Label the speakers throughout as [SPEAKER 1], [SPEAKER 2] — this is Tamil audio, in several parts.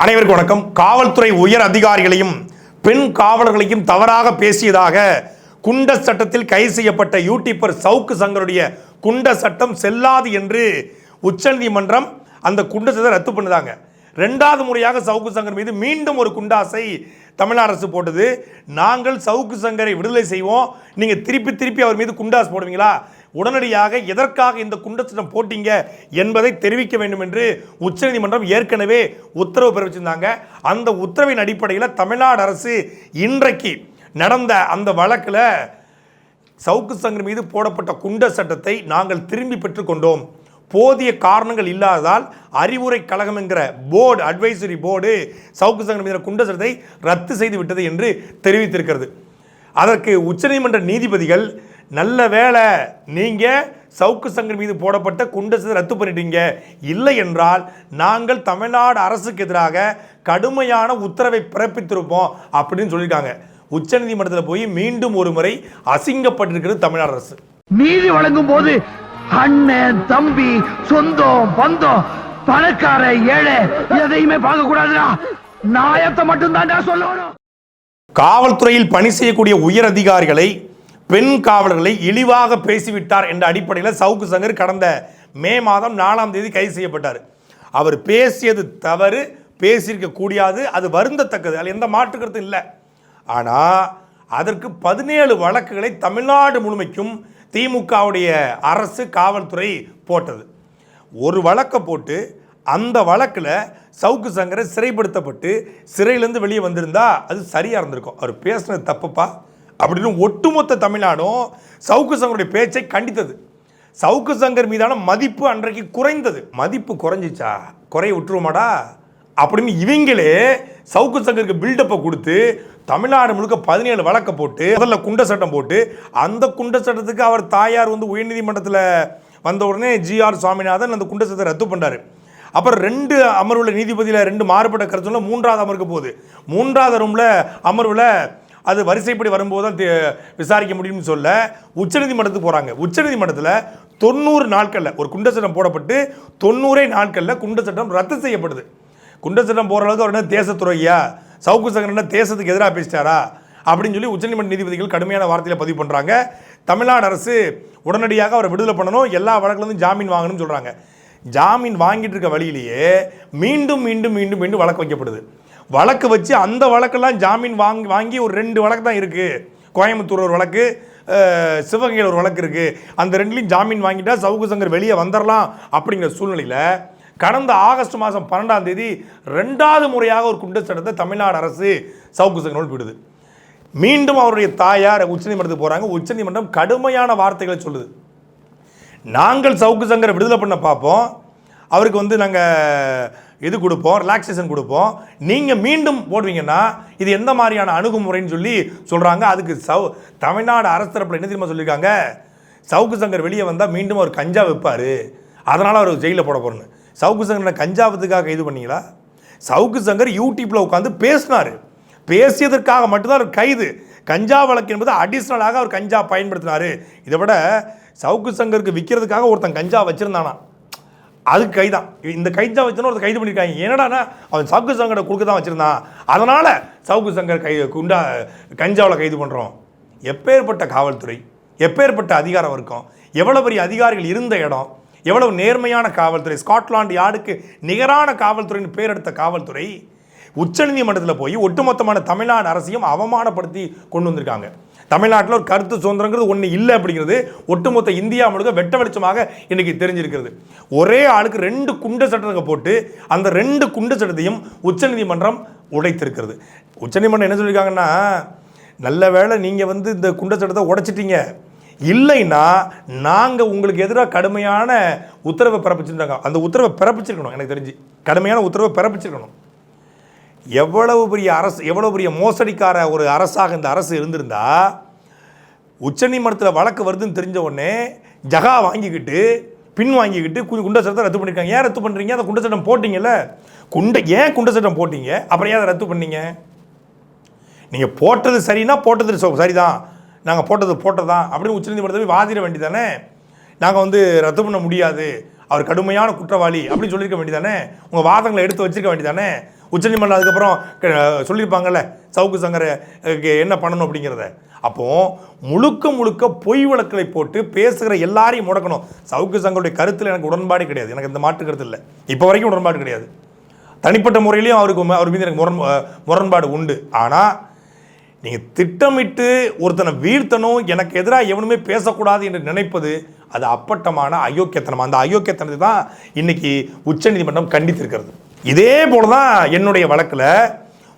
[SPEAKER 1] அனைவருக்கும் வணக்கம். காவல்துறை உயர் அதிகாரிகளையும் பெண் காவலர்களையும் தவறாக பேசியதாக குண்ட சட்டத்தில் கைது செய்யப்பட்ட யூடியூபர் சவுக்கு சங்கருடைய குண்ட சட்டம் செல்லாது என்று உச்சநீதிமன்றம் அந்த குண்ட சட்டத்தை ரத்து பண்ணுதாங்க. ரெண்டாவது முறையாக சவுக்கு சங்கர் மீது மீண்டும் ஒரு குண்டாசை தமிழ்நாடு அரசு போட்டது. நாங்கள் சவுக்கு சங்கரை விடுதலை செய்வோம். நீங்கள் திருப்பி திருப்பி அவர் மீது குண்டாஸ் போடுவீங்களா? உடனடியாக எதற்காக இந்த குண்டத்திடம் போட்டீங்க என்பதை தெரிவிக்க வேண்டும் என்று உச்சநீதிமன்றம் ஏற்கனவே உத்தரவு பிறப்பிச்சிருந்தாங்க. அந்த உத்தரவின் அடிப்படையில் தமிழ்நாடு அரசு இன்றைக்கு நடந்த அந்த வழக்கில் சவுக்கு சங்கர் மீது போடப்பட்ட குண்ட சட்டத்தை நாங்கள் திரும்பி பெற்றுக்கொண்டோம் போதிய காரணங்கள் இல்லாததால் அறிவுரை கழகம் என்கிற board advisory board Savukku Shankar மீது குண்ட சட்டத்தை ரத்து செய்து விட்டது என்று தெரிவித்திருக்கிறது. அதற்கு உச்சநீதிமன்ற நீதிபதிகள் நல்ல வேளை நீங்கள் சவுக்கு சங்கர் மீது போடப்பட்ட குண்ட சட்டத்தை ரத்து பண்ணிட்டீங்க. இல்லை என்றால் நாங்கள் தமிழ்நாடு அரசுக்கு எதிராக கடுமையான உத்தரவை பிறப்பித்திருப்போம் அப்படின்னு சொல்லியிருக்காங்க. உச்சநீதிமன்றத்தில் போய் மீண்டும் ஒரு முறை அசிங்கப்பட்டிருக்கிறது தமிழ்நாடு அரசு.
[SPEAKER 2] நீதி வழங்கும் போது அண்ணன் தம்பி சொந்தம் பந்தம் பணக்கார ஏழை எதையுமே பார்க்க கூடாதுடா நாயத்தை மட்டும் தான்டா சொல்லணும்.
[SPEAKER 1] காவல்துறையில் பணி செய்யக்கூடிய உயர் அதிகாரிகளை பெண் காவலர்களை இழிவாக பேசிவிட்டார் என்ற அடிப்படையில் சவுக்கு சங்கர் கடந்த மே மாதம் நாலாம் தேதி கைது செய்யப்பட்டார். அவர் பேசியது தவறு பேசியிருக்க கூடியாது அது வருந்தத்தக்கது. அதில் எந்த மாற்றுக்கிறது இல்லை. ஆனால் அதற்கு பதினேழு வழக்குகளை தமிழ்நாடு முழுமைக்கும் திமுகவுடைய அரசு காவல்துறை போட்டது. ஒரு வழக்கை போட்டு அந்த வழக்கில் சவுக்கு சங்கரை சிறைப்படுத்தப்பட்டு சிறையிலேருந்து வெளியே வந்திருந்தா அது சரியாக இருந்திருக்கும். அவர் பேசுனது தப்புப்பா? அப்படின்னு ஒட்டுமொத்த தமிழ்நாடும் சவுக்கு சங்கருடைய பேச்சை கண்டித்தது. சவுக்கு சங்கர் மீதான மதிப்பு அன்றைக்கு குறைந்தது. மதிப்பு குறைஞ்சிச்சா? குறைய விட்டுருவோமாடா? அப்படின்னு இவங்களே சவுக்கு சங்கருக்கு பில்டப்பை கொடுத்து தமிழ்நாடு முழுக்க பதினேழு வழக்கை போட்டு முதல்ல குண்ட சட்டம் போட்டு அந்த குண்ட சட்டத்துக்கு அவர் தாயார் வந்து உயர்நீதிமன்றத்தில் வந்த உடனே ஜிஆர் சுவாமிநாதன் அந்த குண்ட சட்டத்தை ரத்து பண்ணார் அப்புறம் ரெண்டு அமர்வில் நீதிபதியில் ரெண்டு மாறுபட்ட கருத்துல மூன்றாவது அமர்வுக்கு போகுது. மூன்றாவது ரூமில் அமர்வில் அது வரிசைப்படி வரும்போது தான் விசாரிக்க முடியும்னு சொல்ல உச்சநீதிமன்றத்துக்கு போகிறாங்க உச்சநீதிமன்றத்தில் தொண்ணூறு நாட்களில் ஒரு குண்ட சட்டம் போடப்பட்டு தொண்ணூறே நாட்களில் குண்ட சட்டம் ரத்து செய்யப்படுது. குண்ட சட்டம் போகிற அளவுக்கு அவர் என்ன தேசத்துறையா? சவுக்கு சங்கர் என்ன தேசத்துக்கு எதிராக பேசிட்டாரா? அப்படின்னு சொல்லி உச்சநீதிமன்ற நீதிபதிகள் கடுமையான வார்த்தையில் பதிவு பண்ணுறாங்க தமிழ்நாடு அரசு உடனடியாக அவரை விடுதலை பண்ணணும் எல்லா வழக்குலேருந்து ஜாமீன் வாங்கணும்னு சொல்கிறாங்க ஜாமீன் வாங்கிட்டு இருக்க வழியிலேயே மீண்டும் மீண்டும் மீண்டும் மீண்டும் வழக்கு வைக்கப்படுது. வழக்கு வச்சு அந்த வழக்கெல்லாம் ஜாமீன் வாங்கி வாங்கி ஒரு ரெண்டு வழக்கு தான் இருக்குது கோயம்புத்தூர் ஒரு வழக்கு சிவகையில் சிவகங்கையில் ஒரு வழக்கு இருக்குது அந்த ரெண்டுலையும் ஜாமீன் வாங்கிட்டா சவுக்கு சங்கர் வெளியே வந்துடலாம் அப்படிங்கிற சூழ்நிலையில் கடந்த ஆகஸ்ட் மாதம் பன்னெண்டாம் தேதி ரெண்டாவது முறையாக ஒரு குண்டு சட்டத்தை தமிழ்நாடு அரசு சவுக்கு சங்கரோடு விடுது மீண்டும் அவருடைய தாயார் உச்சநீதிமன்றத்துக்கு போகிறாங்க உச்சநீதிமன்றம் கடுமையான வார்த்தைகளை சொல்லுது. நாங்கள் சவுக்கு சங்கரை விடுதலை பண்ண பார்ப்போம். அவருக்கு வந்து நாங்கள் இது கொடுப்போம் ரிலாக்ஸேஷன் கொடுப்போம். நீங்கள் மீண்டும் போடுவீங்கன்னா இது எந்த மாதிரியான அணுகுமுறைன்னு சொல்லி சொல்கிறாங்க அதுக்கு சவு தமிழ்நாடு அரசு தரப்பில் என்ன தெரியுமா சொல்லியிருக்காங்க? சவுக்கு சங்கர் வெளியே வந்தால் மீண்டும் அவர் கஞ்சா வைப்பார் அதனால் அவர் ஜெயிலில் போட போகிறேன்னு சவுக்கு சங்கரை கஞ்சாவத்துக்காக இது பண்ணீங்களா? சவுக்கு சங்கர் யூடியூப்பில் உட்காந்து பேசினார். பேசியதற்காக மட்டும்தான் அவர் கைது. கஞ்சா வழக்கு என்பது அடிஷ்னலாக அவர் கஞ்சா பயன்படுத்தினார். இதை விட சவுக்கு சங்கருக்கு விற்கிறதுக்காக ஒருத்தன் கஞ்சா வச்சுருந்தானா? அதுக்கு கைதான். இந்த கைதா வச்சுன்னு ஒருத்தர் கைது பண்ணியிருக்காங்க என்னடானா அவன் சவுக்கு சங்கரை கொடுக்க தான் வச்சுருந்தான். அதனால் சவுக்கு சங்கர் கை குண்டா கஞ்சாவில் கைது பண்ணுறோம் எப்பேற்பட்ட காவல்துறை எப்பேற்பட்ட அதிகாரம் இருக்கும் எவ்வளோ பெரிய அதிகாரிகள் இருந்த இடம் எவ்வளவு நேர்மையான காவல்துறை ஸ்காட்லாந்து யார்டுக்கு நிகரான காவல்துறைன்னு பேர் எடுத்த காவல்துறை உச்சநீதிமன்றத்தில் போய் ஒட்டுமொத்தமான தமிழ்நாடு அரசையும் அவமானப்படுத்தி கொண்டு வந்திருக்காங்க. தமிழ்நாட்டில் ஒரு கருத்து சுதந்திரங்கிறது ஒன்று இல்லை அப்படிங்கிறது ஒட்டுமொத்த இந்தியா முழுக்க வெட்ட வெளிச்சமாக இன்னைக்கு தெரிஞ்சிருக்கிறது. ஒரே ஆளுக்கு ரெண்டு குண்டு சட்டத்தை போட்டு அந்த ரெண்டு குண்டு சட்டத்தையும் உச்சநீதிமன்றம் உடைத்திருக்கிறது. உச்சநீதிமன்றம் என்ன சொல்லியிருக்காங்கன்னா நல்ல வேளை நீங்கள் வந்து இந்த குண்ட சட்டத்தை உடைச்சிட்டீங்க. இல்லைன்னா நாங்கள் உங்களுக்கு எதிராக கடுமையான உத்தரவை பிறப்பிச்சிருந்தாங்க. அந்த உத்தரவை பிறப்பிச்சிருக்கணும் எனக்கு தெரிஞ்சு. கடுமையான உத்தரவை பிறப்பிச்சிருக்கணும். எவ்வளவு பெரிய அரசு எவ்வளவு பெரிய மோசடிக்கார ஒரு அரசாக இந்த அரசு இருந்திருந்தா உச்சநீதிமன்றத்தில் வழக்கு வருதுன்னு தெரிஞ்ச உடனே ஜகா வாங்கிக்கிட்டு பின் வாங்கிக்கிட்டு கு- குண்ட சட்டத்தை ரத்து பண்ணியிருக்காங்க ஏன் ரத்து பண்ணுறீங்க அந்த குண்ட சட்டம் போட்டிங்கல்ல. குண்ட ஏன் குண்ட சட்டம் போட்டீங்க? அப்புறம் ஏன் அதை ரத்து பண்ணீங்க? நீங்கள் போட்டது சரின்னா போட்டது சரிதான். நாங்கள் போட்டது போட்டதான் அப்படின்னு உச்சநீதிமன்றத்தை போய் வாதிட வேண்டியதானே? நாங்கள் வந்து ரத்து பண்ண முடியாது. அவர் கடுமையான குற்றவாளி அப்படின்னு சொல்லியிருக்க வேண்டியதானே? உங்கள் வாதங்களை எடுத்து வச்சிருக்க வேண்டியதானே? உச்சநீதிமன்றம் அதுக்கப்புறம் க- சொல்லியிருப்பாங்கல்ல சவுக்கு சங்கரை என்ன பண்ணணும் அப்படிங்கிறத. அப்போ முழுக்க முழுக்க பொய் வழக்களை போட்டு பேசுகிற எல்லாரையும் முடக்கணும். சவுக்கு சங்கருடைய கருத்தில் எனக்கு உடன்பாடு கிடையாது. எனக்கு இந்த மாற்று கருத்து இல்லை. இப்போ வரைக்கும் உடன்பாடு கிடையாது. தனிப்பட்ட முறையிலையும் அவருக்கு அவர் மீது எனக்கு முரண் முரண்பாடு உண்டு. ஆனால் நீங்கள் திட்டமிட்டு ஒருத்தனை வீழ்த்தணும் எனக்கு எதிராக எவனுமே பேசக்கூடாது என்று நினைப்பது அது அப்பட்டமான அயோக்கியத்தனம். அந்த அயோக்கியத்தனத்தை தான் இன்னைக்கு உச்சநீதிமன்றம் கண்டித்திருக்கிறது. இதே போல தான் என்னுடைய வழக்கில்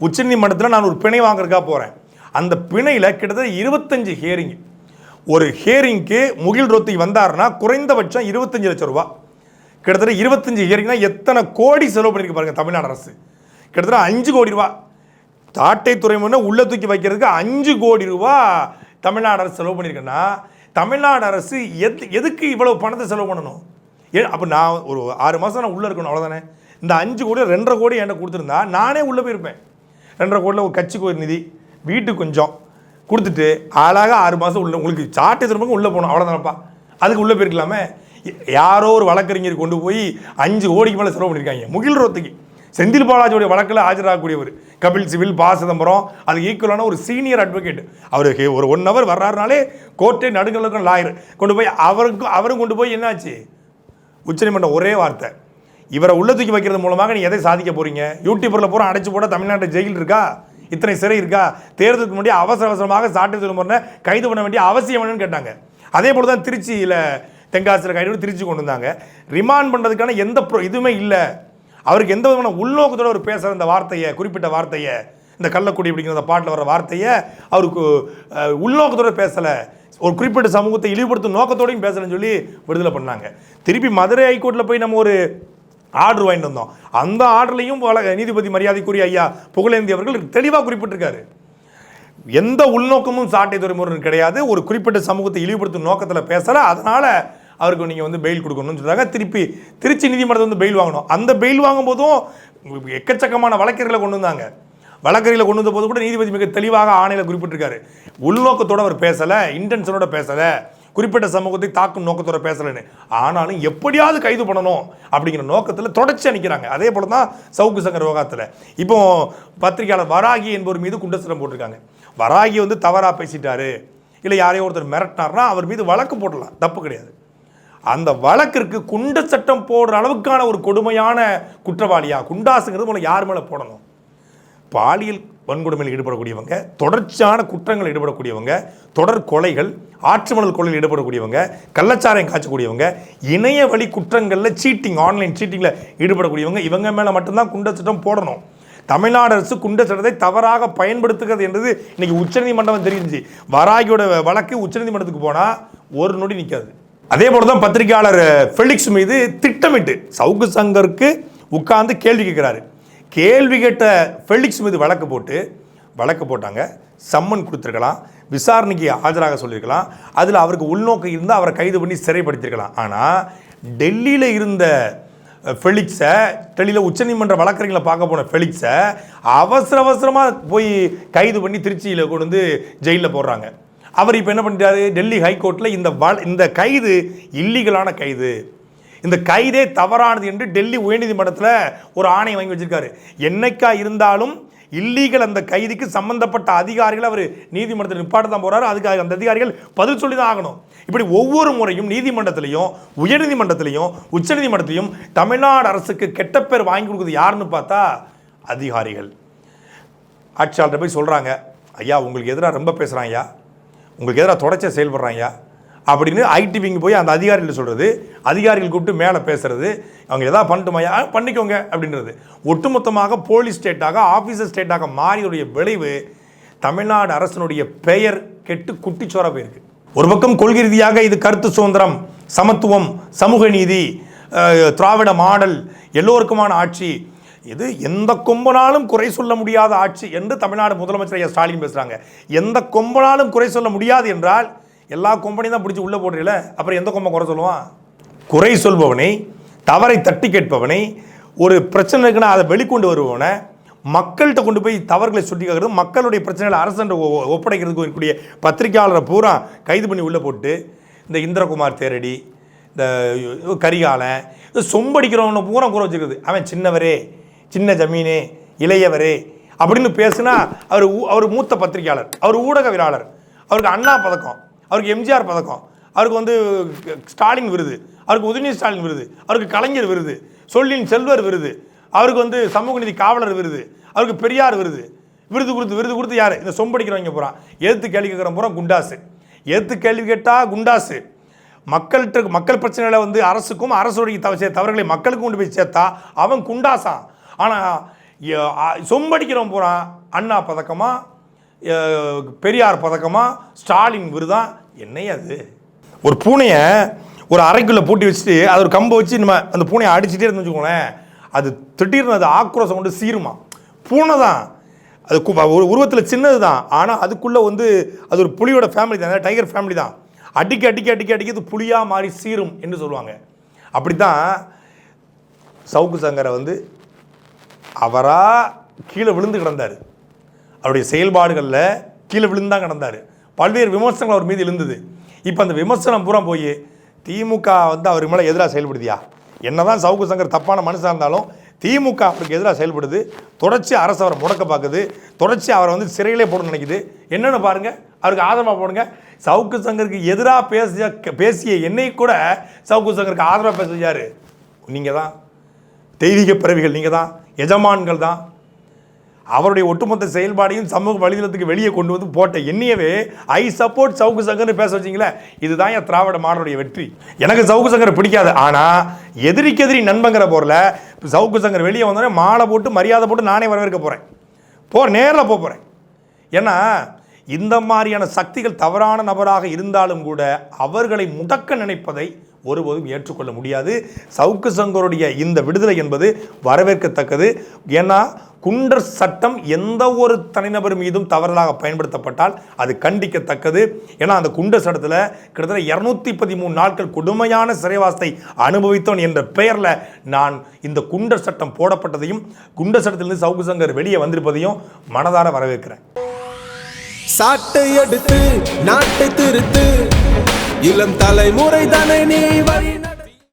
[SPEAKER 1] உச்சநீதிமன்றத்தில் நான் ஒரு பிணை வாங்குறதுக்காக போகிறேன் அந்த பிணையில் கிட்டத்தட்ட இருபத்தஞ்சு ஹியரிங் ஒரு ஹியரிங்க்கு முகில் ரோத்தி வந்தாருன்னா குறைந்தபட்சம் இருபத்தஞ்சு லட்சம் ரூபா. கிட்டத்தட்ட இருபத்தஞ்சு ஹியரிங்னா எத்தனை கோடி செலவு பண்ணியிருக்கு பாருங்கள் தமிழ்நாடு அரசு. கிட்டத்தட்ட அஞ்சு கோடி ரூபா. தாட்டை துறைமுகம்னா உள்ள தூக்கி வைக்கிறதுக்கு அஞ்சு கோடி ரூபா தமிழ்நாடு அரசு செலவு பண்ணியிருக்கேன்னா தமிழ்நாடு அரசு எது எதுக்கு இவ்வளவு பணத்தை செலவு பண்ணணும்? ஏ அப்போ நான் ஒரு ஆறு மாதம் நான் உள்ளே இருக்கணும் அவ்வளோதானே இந்த அஞ்சு கோடி ரெண்டரை கோடி என்கிட்ட கொடுத்துருந்தா நானே உள்ளே போயிருப்பேன். ரெண்டரை கோடியில் ஒரு கட்சிக்கு ஒரு நிதி வீட்டுக்கு கொஞ்சம் கொடுத்துட்டு அழகாக ஆறு மாதம் உள்ள உங்களுக்கு சாட்டை திரும்ப உள்ளே போகணும் அவ்வளோதானப்பா அதுக்கு உள்ளே போயிருக்கலாமே. யாரோ ஒரு வழக்கறிஞர் கொண்டு போய் அஞ்சு கோடிக்கு மேலே செலவு பண்ணியிருக்காங்க முகில் ரோத்துக்கு. செந்தில் பாலாஜியோடைய வழக்கில் ஆஜராகக்கூடியவர். கபில் சிவில் பா. சிதம்பரம் அது ஈக்குவலான ஒரு சீனியர் அட்வொகேட் அவருக்கு ஒரு ஒன் ஹவர் வர்றாருனாலே கோர்ட்டே நடுங்களுக்கும் லாயர் கொண்டு போய் அவருக்கும் அவரும் கொண்டு போய் என்னாச்சு? உச்சநீதிமன்றம் ஒரே வார்த்தை. இவரை உள்ள தூக்கி வைக்கிறது மூலமாக நீ எதை சாதிக்க போறீங்க? யூடியூபரில் பூரா அடைச்சு போட தமிழ்நாட்டு ஜெயில் இருக்கா? இத்தனை சிறை இருக்கா? தேர்தலுக்கு முன்னாடி அவசர அவசரமாக சாட்டை திரும்ப கைது பண்ண வேண்டிய அவசியம் என்னன்னு கேட்டாங்க. அதே போல தான் திருச்சியில் தென்காசியில் கைது திருச்சி கொண்டு வந்தாங்க. ரிமாண்ட் பண்ணுறதுக்கான எந்த ப்ரோ இதுவுமே இல்லை. அவருக்கு எந்த விதமான உள்நோக்கத்தோடு ஒரு பேசுகிற இந்த வார்த்தையை குறிப்பிட்ட வார்த்தையை இந்த கள்ளக்குடி அப்படிங்கிற அந்த பாட்டில் வர வார்த்தையை அவருக்கு உள்நோக்கத்தோடு பேசலை. ஒரு குறிப்பிட்ட சமூகத்தை இழிவுபடுத்தும் நோக்கத்தோடையும் பேசலன்னு சொல்லி விடுதலை பண்ணாங்க. திருப்பி மதுரை ஹைகோர்ட்டில் போய் நம்ம ஒரு ஆர்டர் வாங்கிட்டு வந்தோம். அந்த ஆர்டர்லையும் வழ- நீதிபதி மரியாதைக்குரிய ஐயா புகழேந்தி அவர்கள் தெளிவாக குறிப்பிட்டிருக்காரு. எந்த உள்நோக்கமும் சாட்டை துறைமுறை கிடையாது. ஒரு குறிப்பிட்ட சமூகத்தை இழிவுபடுத்தும் நோக்கத்தில் பேசலை. அதனால் அவருக்கு நீங்கள் வந்து பெயில் கொடுக்கணும்னு சொல்கிறாங்க திருப்பி திருச்சி நீதிமன்றத்தில் வந்து பெயில் வாங்கணும். அந்த பெயில் வாங்கும்போதும் எக்கச்சக்கமான வழக்கறிஞர்களை கொண்டு வந்தாங்க. வழக்கறிஞர்களை கொண்டு வந்த போது கூட நீதிபதி மிக தெளிவாக ஆணையில் குறிப்பிட்டிருக்காரு. உள்நோக்கத்தோட அவர் பேசலை இன்டென்ஷனோட பேசலை. குறிப்பிட்ட சமூகத்தை தாக்கும் நோக்கத்தோட பேசலைன்னு. ஆனாலும் எப்படியாவது கைது பண்ணணும் அப்படிங்கிற நோக்கத்தில் தொடர்ச்சி நிற்கிறாங்க அதே போல தான் சவுக்கு சங்கர் விவகாரத்தில். இப்போ பத்திரிகையாளர் வராகி என்பவர் மீது குண்டஸ்திரம் போட்டிருக்காங்க. வராகி வந்து தவறாக பேசிட்டாரு. இல்லை யாரையோ ஒருத்தர் மிரட்டினார்னா அவர் மீது வழக்கு போடலாம். தப்பு கிடையாது. அந்த வழக்கிற்கு குண்ட சட்டம் போடுற அளவுக்கான ஒரு கொடுமையான குற்றவாளியா குண்டாசுங்கிறது உங்களை யார் மேலே போடணும்? பாலியல் வன்கொடுமையில் ஈடுபடக்கூடியவங்க தொடர்ச்சியான குற்றங்கள் ஈடுபடக்கூடியவங்க தொடர் கொலைகள் ஆற்றுமணல் கொலையில் ஈடுபடக்கூடியவங்க கள்ளச்சாராயம் காய்ச்சக்கூடியவங்க இணைய வழி குற்றங்களில் சீட்டிங் ஆன்லைன் சீட்டிங்கில் ஈடுபடக்கூடியவங்க இவங்க மேலே மட்டும்தான் குண்ட சட்டம் போடணும். தமிழ்நாடு அரசு குண்ட சட்டத்தை தவறாக பயன்படுத்துகிறது என்றது இன்னைக்கு உச்சநீதிமன்றம் தெரிஞ்சு வராகியோட வழக்கு உச்சநீதிமன்றத்துக்கு போனால் ஒரு நொடி நிற்காது அதே போல தான் பத்திரிகையாளர் ஃபெலிக்ஸ் மீது திட்டமிட்டு சவுக்கு சங்கருக்கு உட்கார்ந்து கேள்வி கேட்கிறாரு. கேள்வி கேட்ட ஃபெலிக்ஸ் மீது வழக்கு போட்டு வழக்கு போட்டாங்க. சம்மன் கொடுத்துருக்கலாம். விசாரணைக்கு ஆஜராக சொல்லியிருக்கலாம். அதில் அவருக்கு உள்நோக்கம் இருந்தால் அவரை கைது பண்ணி சிறைப்படுத்தியிருக்கலாம். ஆனால் டெல்லியில் இருந்த ஃபெலிக்ஸை டெல்லியில் உச்சநீதிமன்ற வழக்கறிஞர்களை பார்க்க போன ஃபெலிக்ஸை அவசர அவசரமாக போய் கைது பண்ணி திருச்சியில் கொண்டு வந்து ஜெயிலில் போடுறாங்க. அவர் இப்போ என்ன பண்ணிட்டாரு? டெல்லி ஹைகோர்ட்டில் இந்த வ இந்த கைது இல்லீகலான கைது. இந்த கைதே தவறானது என்று டெல்லி உயர்நீதிமன்றத்தில் ஒரு ஆணை வாங்கி வச்சிருக்காரு. என்னைக்கா இருந்தாலும் இல்லீகல் அந்த கைதிக்கு சம்பந்தப்பட்ட அதிகாரிகள் அவர் நீதிமன்றத்தில் நிப்பாட்ட தான் போகிறாரு அதுக்கு அந்த அதிகாரிகள் பதில் சொல்லி தான் ஆகணும். இப்படி ஒவ்வொரு முறையும் நீதிமன்றத்திலையும் உயர்நீதிமன்றத்திலையும் உச்சநீதிமன்றத்திலையும் தமிழ்நாடு அரசுக்கு கெட்ட பேர் வாங்கி கொடுக்குறது யாருன்னு பார்த்தா அதிகாரிகள். ஆட்சியாளர் போய் சொல்கிறாங்க ஐயா உங்களுக்கு எதிராக ரொம்ப பேசுகிறான் ஐயா உங்களுக்கு எதிராக தொடர்ச்சியாக செயல்படுறான் ஐயா அப்படின்னு ஐடிவிங்க போய் அந்த அதிகாரிகள் சொல்கிறது அதிகாரிகள் கூப்பிட்டு மேலே பேசுறது. அவங்க எதாவது பண்ணட்டுமாயா பண்ணிக்கோங்க அப்படின்றது. ஒட்டுமொத்தமாக போலீஸ் ஸ்டேட்டாக ஆஃபீஸர் ஸ்டேட்டாக மாறியதுடைய விளைவு தமிழ்நாடு அரசனுடைய பெயர் கெட்டு குட்டிச்சோர போயிருக்கு. ஒரு பக்கம் கொள்கை ரீதியாக இது கருத்து சுதந்திரம் சமத்துவம் சமூக நீதி திராவிட மாடல் எல்லோருக்குமான ஆட்சி. இது எந்த கொம்பனாலும் குறை சொல்ல முடியாத ஆட்சி என்று தமிழ்நாடு முதலமைச்சர் ஐயா ஸ்டாலின் பேசுகிறாங்க எந்த கொம்பனாலும் குறை சொல்ல முடியாது என்றால் எல்லா கொம்பனையும் தான் பிடிச்சி உள்ளே போடுறீல அப்புறம் எந்த கொம்பை குறை சொல்லுவான்? குறை சொல்பவனை தவறை தட்டி கேட்பவனை ஒரு பிரச்சனை இருக்குன்னா அதை வெளிக்கொண்டு வருபவனை மக்கள்கிட்ட கொண்டு போய் தவறுகளை சுட்டி காக்கிறது மக்களுடைய பிரச்சனைகளை அரசு ஒப்படைக்கிறதுக்கு இருக்கக்கூடிய பத்திரிகையாளரை பூரா கைது பண்ணி உள்ளே போட்டு இந்த இந்திரகுமார் தேரடி இந்த கரிகாலன் இது சொம்படிக்கிறவனை பூரா கூற வச்சுருக்குது. அவன் சின்னவரே சின்ன ஜமீனே இளையவரே அப்படின்னு பேசுனா அவர் ஊ- அவர் மூத்த பத்திரிகையாளர் அவர் ஊடகவியலாளர் அவருக்கு அண்ணா பதக்கம். அவருக்கு எம்ஜிஆர் பதக்கம். அவருக்கு வந்து ஸ்டாலின் விருது. அவருக்கு உதயநிதி ஸ்டாலின் விருது. அவருக்கு கலைஞர் விருது. சொல்லின் செல்வர் விருது. அவருக்கு வந்து சமூக நீதி காவலர் விருது. அவருக்கு பெரியார் விருது. விருது கொடுத்து விருது கொடுத்து யார்? இந்த சொம்படிக்கிறவங்க பூரா எதிர்த்து கேள்வி கேட்குற பூரா குண்டாசு. எதிர்த்து கேள்வி கேட்டால் குண்டாசு. மக்கள்கிட்ட மக்கள் பிரச்சனைகளை வந்து அரசுக்கும் அரசுடைய தவ தவறுகளை மக்களுக்கு கொண்டு போய் சேர்த்தா அவன் குண்டாசான் ஆனால் சொம்படிக்கிறவன் பூரா அண்ணா பதக்கமாக பெரியார் பதக்கமாக ஸ்டாலின் விருதா? என்னைய அது ஒரு பூனையை ஒரு அறைக்குள்ளே பூட்டி வச்சுட்டு அது ஒரு கம்பை வச்சு நம்ம அந்த பூனையை அடிச்சுட்டே இருந்து வச்சுக்கோங்களேன் அது திடீர்னு அது ஆக்ரோஷம் கொண்டு சீருமா. பூனை தான். அது கு- ஒரு உருவத்தில் சின்னது தான். ஆனால் அதுக்குள்ளே வந்து அது ஒரு புலியோட ஃபேமிலி தான். டைகர் ஃபேமிலி தான். அடிக்க அடிக்க அடிக்க அடிக்க அது புலியாக மாறி சீரும் என்று சொல்லுவாங்க. அப்படி தான் சவுக்கு சங்கரை வந்து அவராக கீழே விழுந்து கிடந்தார். அவருடைய செயல்பாடுகளில் கீழே விழுந்தான் கிடந்தார். பல்வேறு விமர்சனங்கள் அவர் மீது இருந்தது இப்போ அந்த விமர்சனம் பூரா போய் திமுக வந்து அவர் மேலே எதிராக செயல்படுதியா? என்னதான் சவுக்கு சங்கர் தப்பான மனுஷாக இருந்தாலும் திமுக அவருக்கு எதிராக செயல்படுது. தொடர்ச்சி அரசு அவரை முடக்க பார்க்குது தொடர்ச்சி அவரை வந்து சிறையிலே போடணும்னு நினைக்குது. என்னென்னு பாருங்க. அவருக்கு ஆதரவாக போடுங்க. சவுக்கு சங்கருக்கு எதிராக பேசிய பேசிய என்னை கூட சவுக்கு சங்கருக்கு ஆதரவாக பேச நீங்கள் தான் தெய்வீக பிறவிகள் நீங்கள் தான் எஜமான்கள் தான் அவருடைய ஒட்டுமொத்த செயல்பாடையும் சமூக வலைதளத்துக்கு வெளியே கொண்டு வந்து போட்ட எண்ணியவே ஐ சப்போர்ட் சவுக்கு சங்கர்னு பேச வச்சிங்களே இதுதான் என் திராவிட மாடலுடைய வெற்றி. எனக்கு சவுக்கு சங்கரை பிடிக்காது. ஆனால் எதிரிக்கு எதிரி நண்பங்கிற போரில் சவுக்கு சங்கர் வெளியே வந்தோடனே மாலை போட்டு மரியாதை போட்டு நானே வரவேற்க போகிறேன் போ நேரில் போக போகிறேன் ஏன்னா இந்த மாதிரியான சக்திகள் தவறான நபராக இருந்தாலும் கூட அவர்களை முடக்க நினைப்பதை ஒருபோதும் ஏற்றுக்கொள்ள முடியாது. சவுக்கு சங்கருடைய இந்த விடுதலை என்பது வரவேற்கத்தக்கது. ஏன்னா குண்டர் சட்டம் எந்த ஒரு தனிநபர் மீதும் தவறுதலாக பயன்படுத்தப்பட்டால் அது கண்டிக்கத்தக்கது. ஏன்னா அந்த குண்டர் சட்டத்தில் கிட்டத்தட்ட இரநூத்தி பதிமூணு நாட்கள் கொடுமையான சிறைவாசத்தை அனுபவித்தோன் என்ற பெயரில் நான் இந்த குண்டர் சட்டம் போடப்பட்டதையும் குண்டர் சட்டத்திலிருந்து சவுக்கு சங்கர் வெளியே வந்திருப்பதையும் மனதார வரவேற்கிறேன்.
[SPEAKER 3] சாட்டை எடுத்து நாட்டை திருத்து இளம் தலைமுறை தானே நீ வழி